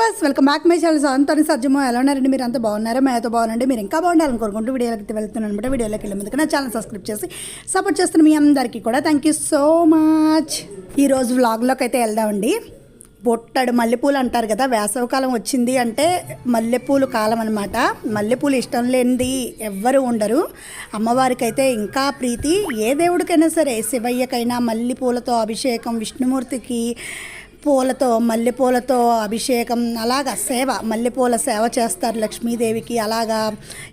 Bus welcome back my channel అంతని సజ్జమో ఎలా ఉన్నారండి? మీరు అంతా బాగున్నారా? మేతో బాగుండండి. మీరు ఇంకా బాగుండాలని కోరుకుంటూ వీడియోలకి వెళ్తున్నాను అనమాట వీడియోలోకి వెళ్ళే ముందుకు నా ఛానల్ సబ్స్క్రైబ్ చేసి సపోర్ట్ చేస్తున్న మీ అందరికీ కూడా థ్యాంక్ యూ సో మచ్ ఈరోజు వ్లాగ్లోకి అయితే వెళ్దామండి. బొట్టడు మల్లెపూలు అంటారు కదా వేసవికాలం వచ్చింది అంటే మల్లెపూలు కాలం అనమాట మల్లెపూలు ఇష్టం లేనిది ఎవ్వరు ఉండరు. అమ్మవారికి అయితే ఇంకా ప్రీతి. ఏ దేవుడికైనా సరే శివయ్యకైనా మల్లెపూలతో అభిషేకం విష్ణుమూర్తికి పూలతో మల్లెపూలతో అభిషేకం అలాగా సేవ మల్లెపూల సేవ చేస్తారు లక్ష్మీదేవికి. అలాగా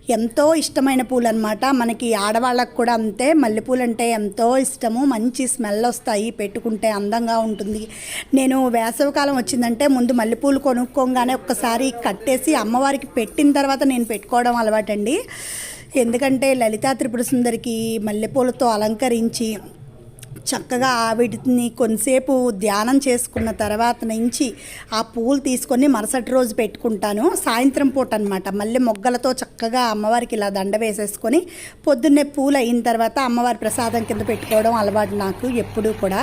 ఎంతో ఇష్టమైన పూలు అనమాట మనకి ఆడవాళ్ళకు కూడా అంతే. మల్లెపూలు అంటే ఎంతో ఇష్టము. మంచి స్మెల్ వస్తాయి పెట్టుకుంటే అందంగా ఉంటుంది. నేను వేసవికాలం వచ్చిందంటే ముందు మల్లెపూలు కొనుక్కోగానే ఒక్కసారి కట్టేసి అమ్మవారికి పెట్టిన తర్వాత నేను పెట్టుకోవడం అలవాటండి. ఎందుకంటే లలితా త్రిపుర సుందరికి మల్లెపూలతో అలంకరించి చక్కగా వీటిని కొంతసేపు ధ్యానం చేసుకున్న తర్వాత నుంచి ఆ పూలు తీసుకొని మరుసటి రోజు పెట్టుకుంటాను. సాయంత్రం పూట అనమాట మళ్ళీ మొగ్గలతో చక్కగా అమ్మవారికి ఇలా దండ వేసేసుకొని పొద్దున్నే పూలు అయిన తర్వాత అమ్మవారి ప్రసాదం కింద పెట్టుకోవడం అలవాటు నాకు ఎప్పుడూ కూడా.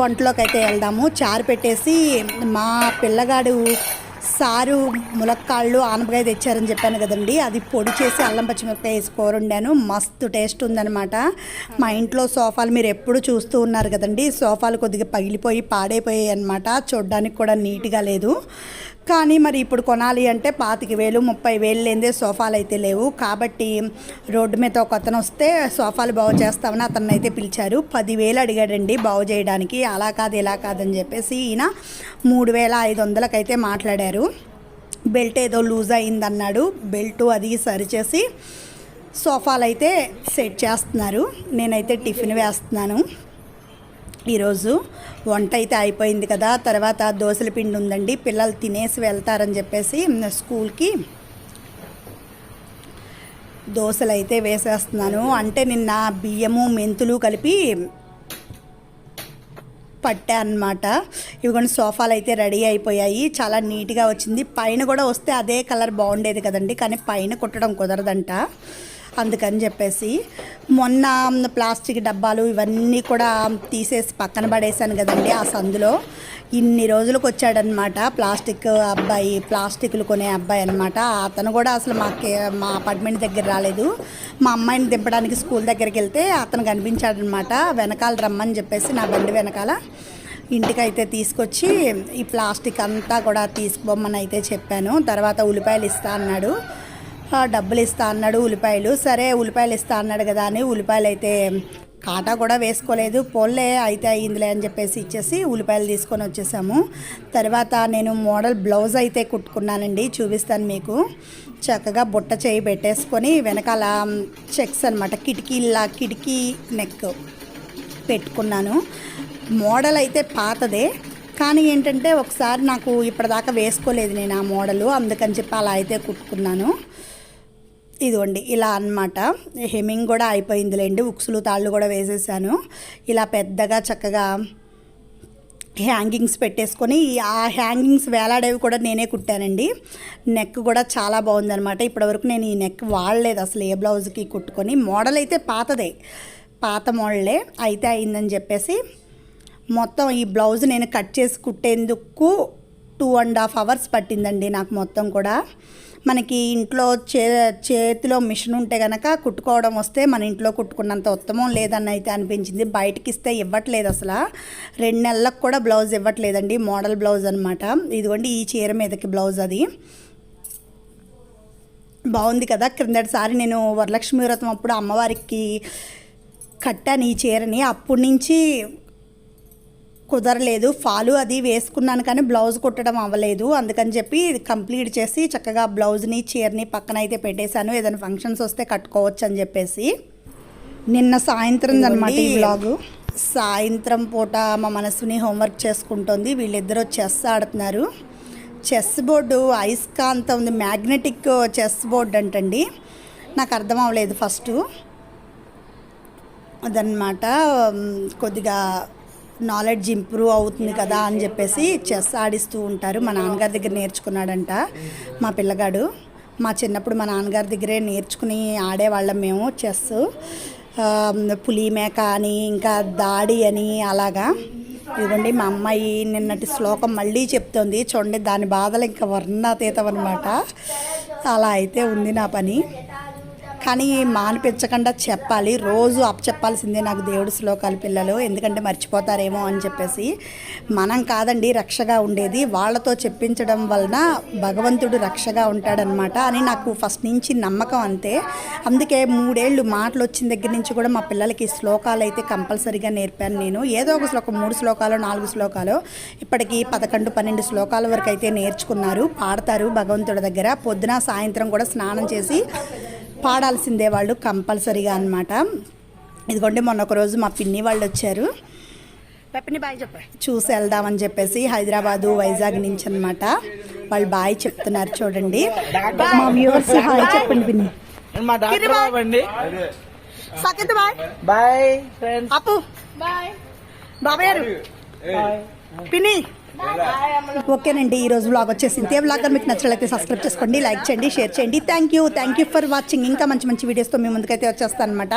వంటలోకి అయితే వెళ్దాము. చారు పెట్టేసి మా పిల్లగాడు సారు ములక్కాళ్ళు ఆనపకాయ తెచ్చారని చెప్పాను కదండి. అది పొడి చేసి అల్లం పచ్చిమిరపకాయ వేసి కూర వండాను. మస్తు టేస్ట్ ఉందనమాట మా ఇంట్లో సోఫాలు మీరు ఎప్పుడు చూస్తూ ఉన్నారు కదండి. సోఫాలు కొద్దిగా పగిలిపోయి పాడైపోయాయి అనమాట చూడడానికి కూడా నీట్గా లేదు. కానీ మరి ఇప్పుడు కొనాలి అంటే పాతిక వేలు ముప్పై వేలు లేదే సోఫాలు అయితే లేవు. కాబట్టి రోడ్డు మీద ఒక అతను వస్తే సోఫాలు బాగు చేస్తామని అతన్ని అయితే పిలిచారు. పదివేలు అడిగాడండి బాగు చేయడానికి. అలా కాదు ఇలా కాదని చెప్పేసి ఈయన మూడు వేల ఐదు వందలకైతే మాట్లాడారు. బెల్ట్ ఏదో లూజ్ అయిందన్నాడు. బెల్ట్ అది సరిచేసి సోఫాలు అయితే సెట్ చేస్తున్నారు. నేనైతే టిఫిన్ వేస్తున్నాను. ఈరోజు వంట అయితే అయిపోయింది కదా తర్వాత దోశల పిండి ఉందండి పిల్లలు తినేసి వెళ్తారని చెప్పేసి స్కూల్కి దోశలు అయితే వేసేస్తున్నాను. అంటే నిన్న బియ్యము మెంతులు కలిపి పట్టా అనమాట ఇవిగోండి సోఫాలు అయితే రెడీ అయిపోయాయి. చాలా నీట్గా వచ్చింది. పైన కూడా వస్తే అదే కలర్ బాగుండేది కదండి కానీ పైన కుట్టడం కుదరదంట. అందుకని చెప్పేసి మొన్న ప్లాస్టిక్ డబ్బాలు ఇవన్నీ కూడా తీసేసి పక్కన పడేశాను కదండి ఆ సందులో. ఇన్ని రోజులకు వచ్చాడనమాట ప్లాస్టిక్ అబ్బాయి ప్లాస్టిక్లు కొనే అబ్బాయి అనమాట అతను కూడా అసలు మాకే మా అపార్ట్మెంట్ దగ్గర రాలేదు. మా అమ్మాయిని దింపడానికి స్కూల్ దగ్గరికి వెళ్తే అతను కనిపించాడనమాట వెనకాల రమ్మని చెప్పేసి నా బండి వెనకాల ఇంటికైతే తీసుకొచ్చి ఈ ప్లాస్టిక్ అంతా కూడా తీసుకుపోమని అయితే చెప్పాను. తర్వాత ఉల్లిపాయలు ఇస్తా అన్నాడు. డబ్బులు ఇస్తా అన్నాడు. ఉల్లిపాయలు? సరే ఉల్లిపాయలు ఇస్తా అన్నాడు కదా అని ఉల్లిపాయలు అయితే కాటా కూడా వేసుకోలేదు. పోల్లే అయితే అయ్యిందిలే అని చెప్పేసి ఇచ్చేసి ఉల్లిపాయలు తీసుకొని వచ్చేసాము. తర్వాత నేను మోడల్ బ్లౌజ్ అయితే కుట్టుకున్నానండి. చూపిస్తాను మీకు. చక్కగా బుట్ట చేయి పెట్టేసుకొని వెనకాల చెక్స్ అనమాట కిటికీలా కిటికీ నెక్ పెట్టుకున్నాను. మోడల్ అయితే పాతదే. కానీ ఏంటంటే ఒకసారి నాకు ఇప్పటిదాకా వేసుకోలేదు నేను ఆ మోడలు. అందుకని చెప్పి అలా అయితే కుట్టుకున్నాను. ఇదిగోండి ఇలా అన్నమాట. హెమ్మింగ్ కూడా అయిపోయిందిలేండి. ఉక్సులు తాళ్ళు కూడా వేసేసాను. ఇలా పెద్దగా చక్కగా హ్యాంగింగ్స్ పెట్టేసుకొని ఆ హ్యాంగింగ్స్ వేలాడేవి కూడా నేనే కుట్టానండి. నెక్ కూడా చాలా బాగుందనమాట ఇప్పటివరకు నేను ఈ నెక్ వాడలేదు అసలు ఏ బ్లౌజ్కి కుట్టుకొని. మోడల్ అయితే పాతదే పాత మోడలే. అయితే అయిందని చెప్పేసి మొత్తం ఈ బ్లౌజ్ నేను కట్ చేసి కుట్టేందుకు టూ అండ్ హాఫ్ అవర్స్ పట్టిందండి నాకు మొత్తం కూడా. మనకి ఇంట్లో చే చేతిలో మిషన్ ఉంటే కనుక కుట్టుకోవడం వస్తే మన ఇంట్లో కుట్టుకున్నంత ఉత్తమం లేదని అయితే అనిపించింది. బయటకి ఇస్తే ఇవ్వట్లేదు అసలు. రెండు నెలలకు కూడా బ్లౌజ్ ఇవ్వట్లేదండి. మోడల్ బ్లౌజ్ అనమాట ఇదిగోండి ఈ చీర మీదకి బ్లౌజ్ అది. బాగుంది కదా. క్రిందటిసారి నేను వరలక్ష్మి వ్రతం అప్పుడు అమ్మవారికి కట్టాను ఈ చీరని. అప్పటి నుంచి కుదరలేదు. ఫాలు అది వేసుకున్నాను కానీ బ్లౌజ్ కుట్టడం అవ్వలేదు. అందుకని చెప్పి కంప్లీట్ చేసి చక్కగా బ్లౌజ్ని చీరని పక్కన అయితే పెట్టేశాను. ఏదైనా ఫంక్షన్స్ వస్తే కట్టుకోవచ్చు అని చెప్పేసి. నిన్న సాయంత్రం అనమాట ఈ బ్లాగు సాయంత్రం పూట మా మనసుని హోంవర్క్ చేసుకుంటుంది. వీళ్ళిద్దరూ చెస్ ఆడుతున్నారు. చెస్ బోర్డు అయస్కాంతం ఉంది. మ్యాగ్నెటిక్ చెస్ బోర్డు అంటండి. నాకు అర్థం అవ్వలేదు ఫస్ట్. అదనమాట కొద్దిగా నాలెడ్జ్ ఇంప్రూవ్ అవుతుంది కదా అని చెప్పేసి చెస్ ఆడిస్తూ ఉంటారు. మా నాన్నగారి దగ్గర నేర్చుకున్నాడంట మా పిల్లగాడు. మా చిన్నప్పుడు మా నాన్నగారి దగ్గరే నేర్చుకుని ఆడేవాళ్ళం మేము చెస్ పులి మేక అని ఇంకా దాడి అని అలాగా. ఇదిగోండి మా అమ్మాయి నిన్నటి శ్లోకం మళ్ళీ చెప్తోంది. చూడండి దాని బాధలు ఇంకా వర్ణాతీతం అనమాట అలా అయితే ఉంది నా పని. కానీ మానిపించకుండా చెప్పాలి. రోజు చెప్పాల్సిందే నాకు దేవుడు శ్లోకాలు పిల్లలు. ఎందుకంటే మర్చిపోతారేమో అని చెప్పేసి. మనం కాదండి రక్షగా ఉండేది. వాళ్ళతో చెప్పించడం వలన భగవంతుడు రక్షగా ఉంటాడనమాట అని నాకు ఫస్ట్ నుంచి నమ్మకం అంతే. అందుకే మూడేళ్ళు మాటలు వచ్చిన దగ్గర నుంచి కూడా మా పిల్లలకి శ్లోకాలు అయితే కంపల్సరీగా నేర్పాను నేను. ఏదో ఒక శ్లోకం మూడు శ్లోకాలు నాలుగు శ్లోకాలు. ఇప్పటికి పదకొండు పన్నెండు శ్లోకాల వరకు అయితే నేర్చుకున్నారు. పాడతారు భగవంతుడి దగ్గర. పొద్దున సాయంత్రం కూడా స్నానం చేసి పాడాల్సిందే వాళ్ళు కంపల్సరీగా అనమాట ఇదిగోండి మొన్న ఒక రోజు మా పిన్ని వాళ్ళు వచ్చారు. పెప్పని బాయ్ చెప్ప. చూసి వెళ్దామని చెప్పేసి హైదరాబాదు వైజాగ్ నుంచి అనమాట వాళ్ళు బాయ్ చెప్తున్నారు చూడండి. మా వ్యూవర్స్ హాయ్ చెప్పండి పిన్ని. మా doctor bye. Bye. Appu. Bye. బాబాయ్ పిన్ని. ఓకేనండి ఈ రోజు బ్లాగ్ వచ్చేసింది. ఏ బ్లాగ్ మీకు నచ్చినట్లయితే సబ్స్క్రైబ్ చేసుకోండి లైక్ చేయండి షేర్ చేయండి. Thank you thank you for watching ఇంకా మంచి మంచి వీడియోస్తో మీ ముందుకైతే వచ్చేస్తాను అనమాట